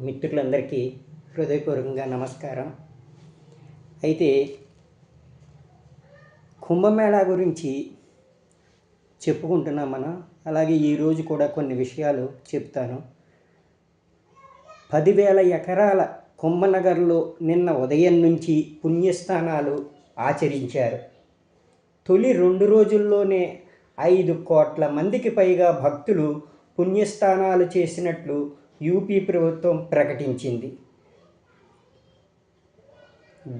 మిత్రులందరికీ హృదయపూర్వకంగా నమస్కారం. అయితే కుంభమేళా గురించి చెప్పుకుంటున్నాం మనం. అలాగే ఈరోజు కూడా కొన్ని విషయాలు చెప్తాను. పదివేల ఎకరాల కుంభనగర్లో నిన్న ఉదయం నుంచి పుణ్యస్థానాలు ఆచరించారు. తొలి రెండు రోజుల్లోనే ఐదు కోట్ల మందికి పైగా భక్తులు పుణ్యస్థానాలు చేసినట్లు యూపీ ప్రభుత్వం ప్రకటించింది.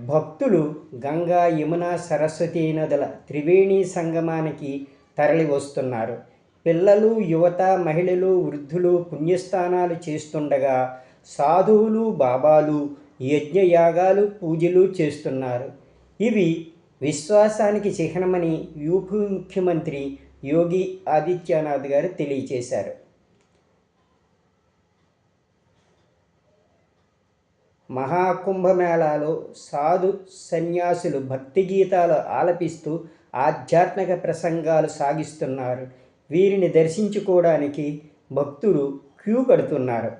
భక్తులు గంగా యమున సరస్వతీ నదుల త్రివేణి సంగమానికి తరలి వస్తున్నారు పిల్లలు యువత మహిళలు వృద్ధులు పుణ్యస్థానాలు చేస్తుండగా సాధువులు బాబాలు యజ్ఞయాగాలు పూజలు చేస్తున్నారు. ఇవి విశ్వాసానికి చిహ్నమని యూపీ ముఖ్యమంత్రి యోగి ఆదిత్యనాథ్ గారు తెలియచేశారు మహాకుంభమేళాలో సాధు సన్యాసులు భక్తి గీతాలు ఆలపిస్తూ ఆధ్యాత్మిక ప్రసంగాలు సాగిస్తున్నారు. వీరిని దర్శించుకోవడానికి భక్తులు క్యూ కడుతున్నారు.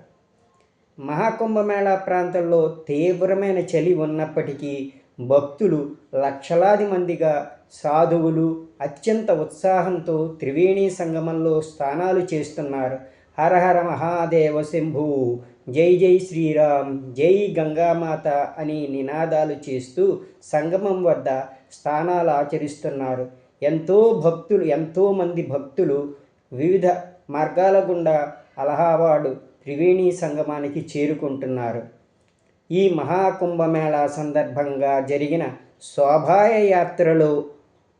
మహాకుంభమేళా ప్రాంతంలో తీవ్రమైన చలి ఉన్నప్పటికీ భక్తులు లక్షలాది మందిగా సాధువులు అత్యంత ఉత్సాహంతో త్రివేణి సంగమంలో స్నానాలు చేస్తున్నారు. హరహర మహాదేవ శంభు. జై జై శ్రీరామ్ జై గంగామాత అని నినాదాలు చేస్తూ సంగమం వద్ద స్థానాలు ఆచరిస్తున్నారు. ఎంతో భక్తులు ఎంతోమంది భక్తులు వివిధ మార్గాల గుండా అలహాబాదు త్రివేణి సంగమానికి చేరుకుంటున్నారు. ఈ మహాకుంభమేళా సందర్భంగా జరిగిన శోభాయ యాత్రలో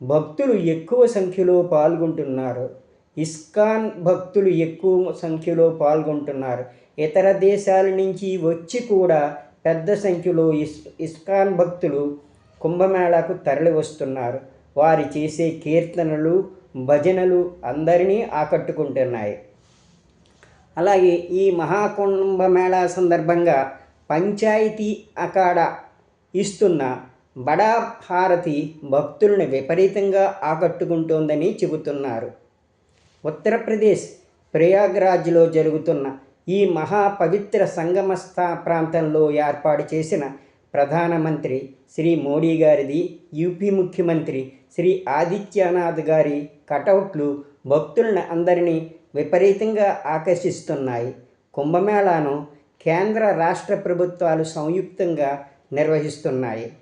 భక్తులు ఎక్కువ సంఖ్యలో పాల్గొంటున్నారు. ఇస్కాన్ భక్తులు ఎక్కువ సంఖ్యలో పాల్గొంటున్నారు. ఇతర దేశాల నుంచి వచ్చి కూడా పెద్ద సంఖ్యలో ఇస్ ఇస్కాన్ భక్తులు కుంభమేళాకు తరలి వస్తున్నారు వారి చేసే కీర్తనలు భజనలు అందరినీ ఆకట్టుకుంటున్నాయి. అలాగే ఈ మహాకుంభమేళా సందర్భంగా పంచాయతీ అకాడ ఇస్తున్న బడా హారతి భక్తులను విపరీతంగా ఆకట్టుకుంటోందని చెబుతున్నారు. ఉత్తరప్రదేశ్ ప్రయాగ్రాజ్లో జరుగుతున్న ఈ మహా పవిత్ర సంగమ స్థా ప్రాంతంలో ఏర్పాటు చేసిన ప్రధానమంత్రి శ్రీ మోడీ గారిది యూపీ ముఖ్యమంత్రి శ్రీ ఆదిత్యనాథ్ గారి కటౌట్లు భక్తులను అందరినీ విపరీతంగా ఆకర్షిస్తున్నాయి. కుంభమేళాను కేంద్ర రాష్ట్ర ప్రభుత్వాలు సంయుక్తంగా నిర్వహిస్తున్నాయి.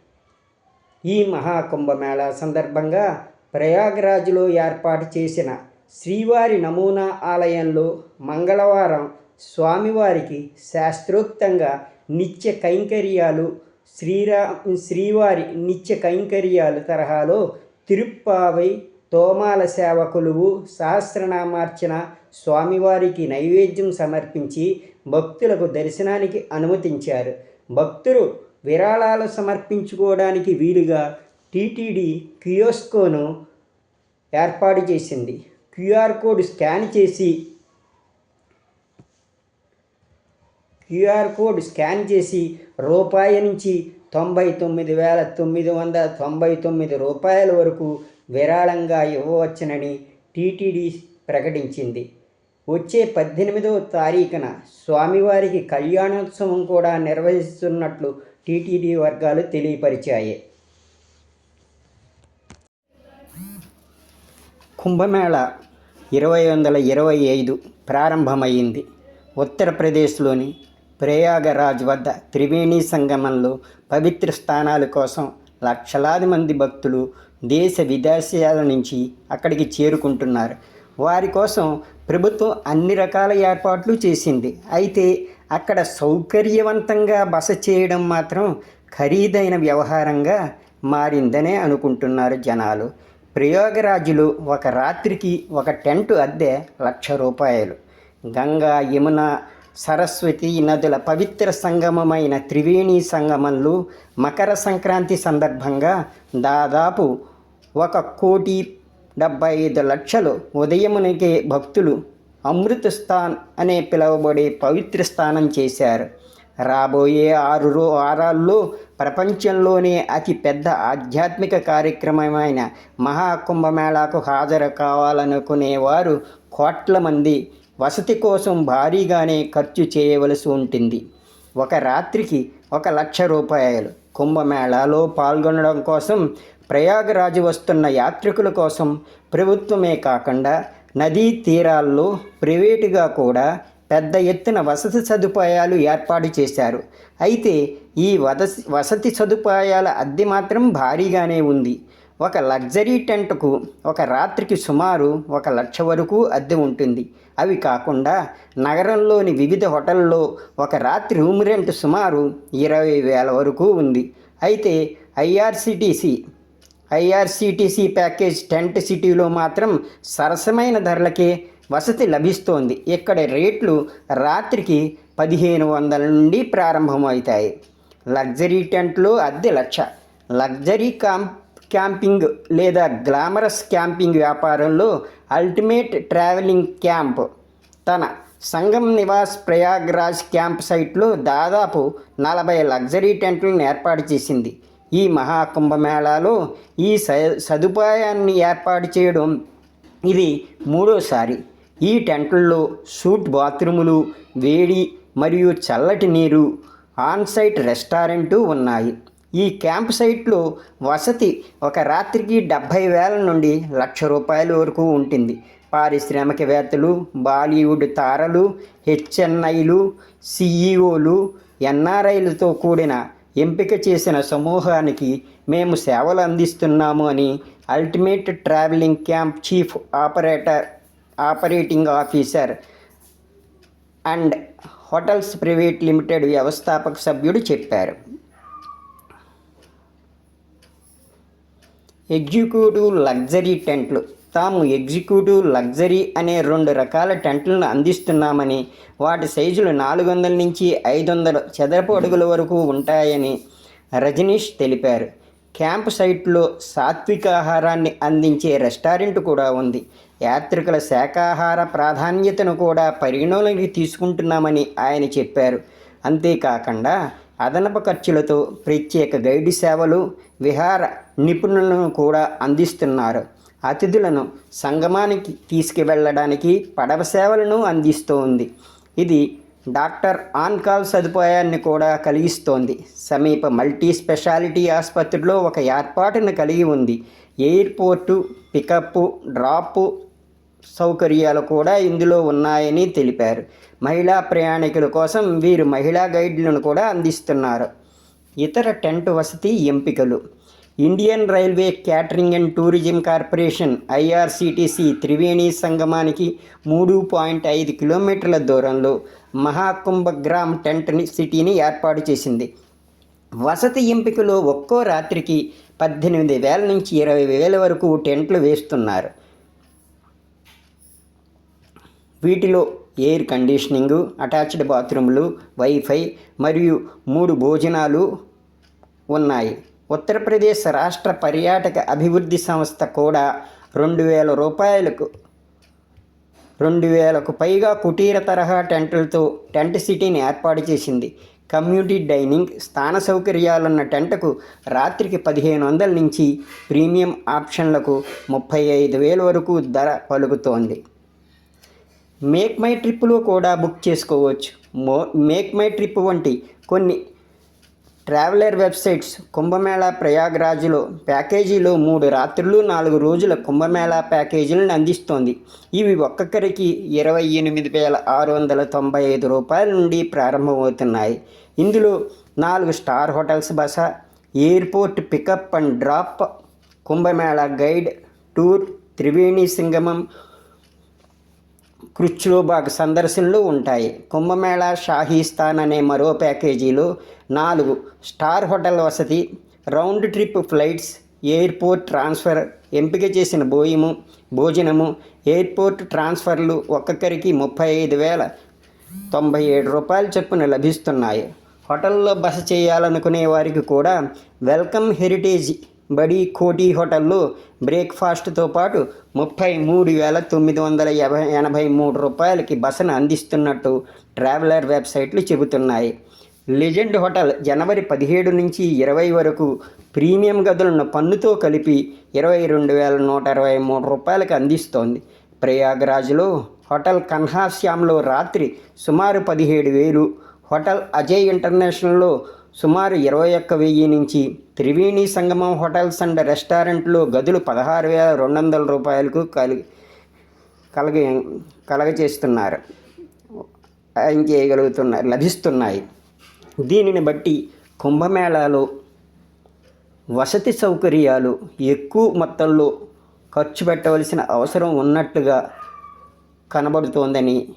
ఈ మహాకుంభమేళా సందర్భంగా ప్రయాగ్రాజ్లో ఏర్పాటు చేసిన శ్రీవారి నమూనా ఆలయంలో మంగళవారం స్వామివారికి శాస్త్రోక్తంగా నిత్య కైంకర్యాలు శ్రీరా శ్రీవారి నిత్య కైంకర్యాలు తరహాలో తిరుప్పావై తోమాల సేవకులు సహస్రనామార్చన స్వామివారికి నైవేద్యం సమర్పించి భక్తులకు దర్శనానికి అనుమతించారు. భక్తులు విరాళాలు సమర్పించుకోవడానికి వీలుగా టీటీడీ కియోస్కోను ఏర్పాటు చేసింది. క్యూఆర్ కోడ్ స్కాన్ చేసి క్యూఆర్ కోడ్ స్కాన్ చేసి రూపాయి నుంచి తొంభై తొమ్మిది వేల తొమ్మిది వందల తొంభై తొమ్మిది రూపాయల వరకు విరాళంగా ఇవ్వవచ్చునని టీటీడీ ప్రకటించింది. వచ్చే పద్దెనిమిదవ తారీఖున స్వామివారికి కళ్యాణోత్సవం కూడా నిర్వహిస్తున్నట్లు టీటీడీ వర్గాలు తెలియపరిచాయి. కుంభమేళ ఇరవై వందల ఇరవై ఐదు ప్రారంభమైంది. ఉత్తరప్రదేశ్లోని ప్రయాగరాజ్ వద్ద త్రివేణి సంగమంలో పవిత్ర స్థానాల కోసం లక్షలాది మంది భక్తులు దేశ విదేశాల నుంచి అక్కడికి చేరుకుంటున్నారు. వారి కోసం ప్రభుత్వం అన్ని రకాల ఏర్పాట్లు చేసింది. అయితే అక్కడ సౌకర్యవంతంగా బస చేయడం మాత్రం ఖరీదైన వ్యవహారంగా మారిందనే అనుకుంటున్నారు జనాలు. ప్రయోగరాజులు ఒక రాత్రికి ఒక టెంటు అద్దె లక్ష రూపాయలు. గంగా యమున సరస్వతి నదుల పవిత్ర సంగమమైన త్రివేణి సంగమంలో మకర సంక్రాంతి సందర్భంగా దాదాపు ఒక కోటి డెబ్బై ఐదు లక్షలు ఉదయమునికే భక్తులు అమృత స్థాన్ అనే పిలువబడే పవిత్ర స్థానం చేశారు. రాబోయే ఆరు రో వారాల్లో ప్రపంచంలోనే అతి పెద్ద ఆధ్యాత్మిక కార్యక్రమమైన మహాకుంభమేళాకు హాజరు కావాలనుకునేవారు కోట్ల మంది వసతి కోసం భారీగానే ఖర్చు చేయవలసి ఉంటుంది. ఒక రాత్రికి ఒక లక్ష రూపాయలు. కుంభమేళాలో పాల్గొనడం కోసం ప్రయాగరాజు వస్తున్న యాత్రికుల కోసం ప్రభుత్వమే కాకుండా నదీ తీరాల్లో ప్రైవేటుగా కూడా పెద్ద ఎత్తున వసతి సదుపాయాలు ఏర్పాటు చేశారు. అయితే ఈ వదసి వసతి సదుపాయాల అద్దె మాత్రం భారీగానే ఉంది. ఒక లగ్జరీ టెంట్కు ఒక రాత్రికి సుమారు ఒక లక్ష వరకు అద్దె ఉంటుంది. అవి కాకుండా నగరంలోని వివిధ హోటల్లో ఒక రాత్రి రూమ్ రెంట్ సుమారు ఇరవై వేల వరకు ఉంది. అయితే ఐఆర్సిటీసీ ఐఆర్సిటీసీ ప్యాకేజ్ టెంట్ సిటీలో మాత్రం సరసమైన ధరలకే వసతి లభిస్తోంది. ఇక్కడ రేట్లు రాత్రికి పదిహేను వందల నుండి ప్రారంభమవుతాయి. లగ్జరీ టెంట్లో అద్దె లక్ష. లగ్జరీ కాంప్ క్యాంపింగ్ లేదా గ్లామరస్ క్యాంపింగ్ వ్యాపారంలో అల్టిమేట్ ట్రావెలింగ్ క్యాంప్. తన సంగం నివాస్ ప్రయాగ్రాజ్ క్యాంప్ సైట్లో దాదాపు నలభై లగ్జరీ టెంట్లను ఏర్పాటు చేసింది. ఈ మహాకుంభమేళాలో ఈ స సదుపాయాన్ని ఏర్పాటు చేయడం ఇది మూడోసారి. ఈ టెంట్లలో సూట్ బాత్రూములు వేడి మరియు చల్లటి నీరు ఆన్సైట్ రెస్టారెంటు ఉన్నాయి. ఈ క్యాంప్ సైట్లో వసతి ఒక రాత్రికి డెబ్భై వేల నుండి లక్ష రూపాయల వరకు ఉంటుంది. పారిశ్రామికవేత్తలు బాలీవుడ్ తారలు హెచ్ఎన్ఐలు సిఈఓలు ఎన్ఆర్ఐలతో కూడిన ఎంపిక చేసిన సమూహానికి మేము సేవలు అందిస్తున్నాము అని ultimate travelling camp chief operator operating officer and hotels private limited వ్యవస్థాపక సభ్యుడు చెప్పారు. ఎగ్జిక్యూటివ్ లగ్జరీ టెంట్లు. తాము ఎగ్జిక్యూటివ్ లగ్జరీ అనే రెండు రకాల టెంట్లను అందిస్తున్నామని వాటి సైజులు నాలుగు వందల నుంచి ఐదు వందల చదరపు అడుగుల వరకు ఉంటాయని రజనీష్ తెలిపారు. క్యాంప్ సైట్లో సాత్విక ఆహారాన్ని అందించే రెస్టారెంట్ కూడా ఉంది. యాత్రికుల శాకాహార ప్రాధాన్యతను కూడా పరిగణలోకి తీసుకుంటున్నామని ఆయన చెప్పారు. అంతేకాకుండా అదనపు ఖర్చులతో ప్రత్యేక గైడ్ సేవలు విహార నిపుణులను కూడా అందిస్తున్నారు. అతిథులను సంగమానికి తీసుకువెళ్ళడానికి పడవ సేవలను అందిస్తోంది. ఇది డాక్టర్ ఆన్ కాల్ సదుపాయాన్ని కూడా కలిగిస్తోంది. సమీప మల్టీ స్పెషాలిటీ ఆసుపత్రిలో ఒక ఏర్పాటును కలిగి ఉంది. ఎయిర్పోర్టు పికప్ డ్రాప్ సౌకర్యాలు కూడా ఇందులో ఉన్నాయని తెలిపారు. మహిళా ప్రయాణికుల కోసం వీరు మహిళా గైడ్లను కూడా అందిస్తున్నారు. ఇతర టెంట్ వసతి ఎంపికలు. Indian railway catering and tourism corporation IRCTC Triveni సంగమానికి మూడు పాయింట్ ఐదు కిలోమీటర్ల దూరంలో మహాకుంభగ్రామ్ టెంట్ సిటీని ఏర్పాటు చేసింది. వసతి ఎంపికలో ఒక్కో రాత్రికి పద్దెనిమిది వేల నుంచి ఇరవై వేల వరకు టెంట్లు వేస్తున్నారు. వీటిలో ఎయిర్ కండిషనింగు అటాచ్డ్ బాత్రూములు వైఫై మరియు మూడు భోజనాలు ఉన్నాయి. ఉత్తరప్రదేశ్ రాష్ట్ర పర్యాటక అభివృద్ధి సంస్థ కూడా రెండు వేల రూపాయలకు రెండు వేలకు పైగా కుటీర తరహా టెంట్లతో టెంట్ సిటీని ఏర్పాటు చేసింది. కమ్యూనిటీ డైనింగ్ స్థాన సౌకర్యాలున్న టెంట్కు రాత్రికి పదిహేను వందల నుంచి ప్రీమియం ఆప్షన్లకు ముప్పై ఐదు వేల వరకు ధర పలుకుతోంది. మేక్ మై ట్రిప్లో కూడా బుక్ చేసుకోవచ్చు. మో మేక్ మై ట్రిప్ వంటి కొన్ని ట్రావెలర్ వెబ్సైట్స్ కుంభమేళా ప్రయాగ్రాజ్లో ప్యాకేజీలో మూడు రాత్రులు నాలుగు రోజుల కుంభమేళా ప్యాకేజీలను అందిస్తోంది. ఇవి ఒక్కొక్కరికి ఇరవై ఎనిమిది వేల ఆరు వందల తొంభై ఐదు రూపాయల నుండి ప్రారంభమవుతున్నాయి. ఇందులో నాలుగు స్టార్ హోటల్స్ బస airport pickup and drop Kumbh Mela guide tour Triveni సంగమం కృచ్లోబాగ్ సందర్శనలు ఉంటాయి. కుంభమేళా షాహీస్థాన్ అనే మరో ప్యాకేజీలో నాలుగు. స్టార్ హోటల్ వసతి round trip flights airport transfer ఎంపిక చేసిన భోజనము భోజనము ఎయిర్పోర్ట్ ట్రాన్స్ఫర్లు ఒక్కొక్కరికి ముప్పై ఐదు వేల తొంభై ఏడు రూపాయల చొప్పున లభిస్తున్నాయి. హోటల్లో బస చేయాలనుకునే వారికి కూడా వెల్కమ్ హెరిటేజ్ బడి కోటి హోటల్లో బ్రేక్ఫాస్ట్తో పాటు ముప్పై మూడు వేల తొమ్మిది వందల యాభై ఎనభై మూడు రూపాయలకి బసను అందిస్తున్నట్టు ట్రావెలర్ వెబ్సైట్లు చెబుతున్నాయి. లెజెండ్ హోటల్ జనవరి పదిహేడు నుంచి ఇరవై వరకు ప్రీమియం గదులను పన్నుతో కలిపి ఇరవై రెండు వేల నూట ఇరవై మూడు రూపాయలకు అందిస్తోంది. ప్రయాగ్రాజ్లో హోటల్ కన్హాశ్యామ్లో రాత్రి సుమారు పదిహేడు వేలు హోటల్ అజయ్ ఇంటర్నేషనల్లో సుమారు ఇరవై ఒక్క వెయ్యి నుంచి త్రివేణి సంగమం హోటల్స్ అండ్ రెస్టారెంట్లో గదులు పదహారు వేల రెండు వందల రూపాయలకు కలిగి కలగ కలగచేస్తున్నారు చేయగలుగుతున్నారు లభిస్తున్నాయి. దీనిని బట్టి కుంభమేళాలో వసతి సౌకర్యాలు ఎక్కువ మొత్తంలో ఖర్చు పెట్టవలసిన అవసరం ఉన్నట్టుగా కనబడుతోందని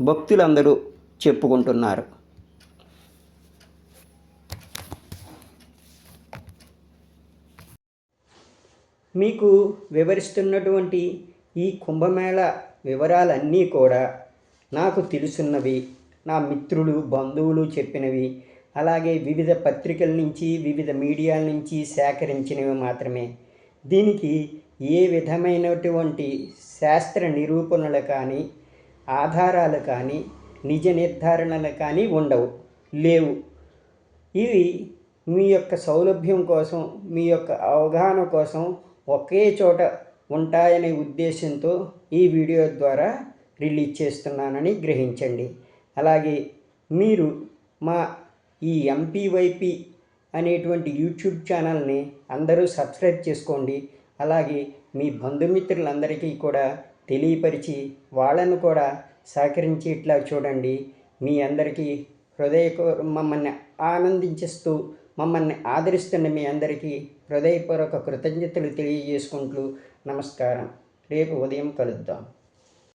భక్తులందరూ చెప్పుకుంటున్నారు. మీకు వివరిస్తున్నటువంటి ఈ కుంభమేళ వివరాలన్నీ కూడా నాకు తెలుసున్నవి. నా మిత్రులు బంధువులు చెప్పినవి. అలాగే వివిధ పత్రికల నుంచి వివిధ మీడియాల నుంచి సేకరించినవి మాత్రమే. దీనికి ఏ విధమైనటువంటి శాస్త్ర నిరూపణలు కానీ ఆధారాలు కానీ నిజ నిర్ధారణలు కానీ ఉండవు లేవు. ఇవి మీ యొక్క సౌలభ్యం కోసం మీ యొక్క అవగాహన కోసం ఒకే చోట ఉంటాయనే ఉద్దేశంతో ఈ వీడియో ద్వారా రిలీజ్ చేస్తున్నానని గ్రహించండి. అలాగే మీరు మా ఈ ఎంపీవైపి అనేటువంటి యూట్యూబ్ ఛానల్ని అందరూ సబ్స్క్రైబ్ చేసుకోండి. అలాగే మీ బంధుమిత్రులందరికీ కూడా తెలియపరిచి వాళ్ళను కూడా సహకరించేట్లా చూడండి. మీ అందరికీ హృదయ మమ్మల్ని ఆనందించిస్తూ మమ్మల్ని ఆదరిస్తున్న మీ అందరికీ హృదయపూర్వక కృతజ్ఞతలు తెలియజేసుకుంటూ నమస్కారం. రేపు ఉదయం కలుద్దాం.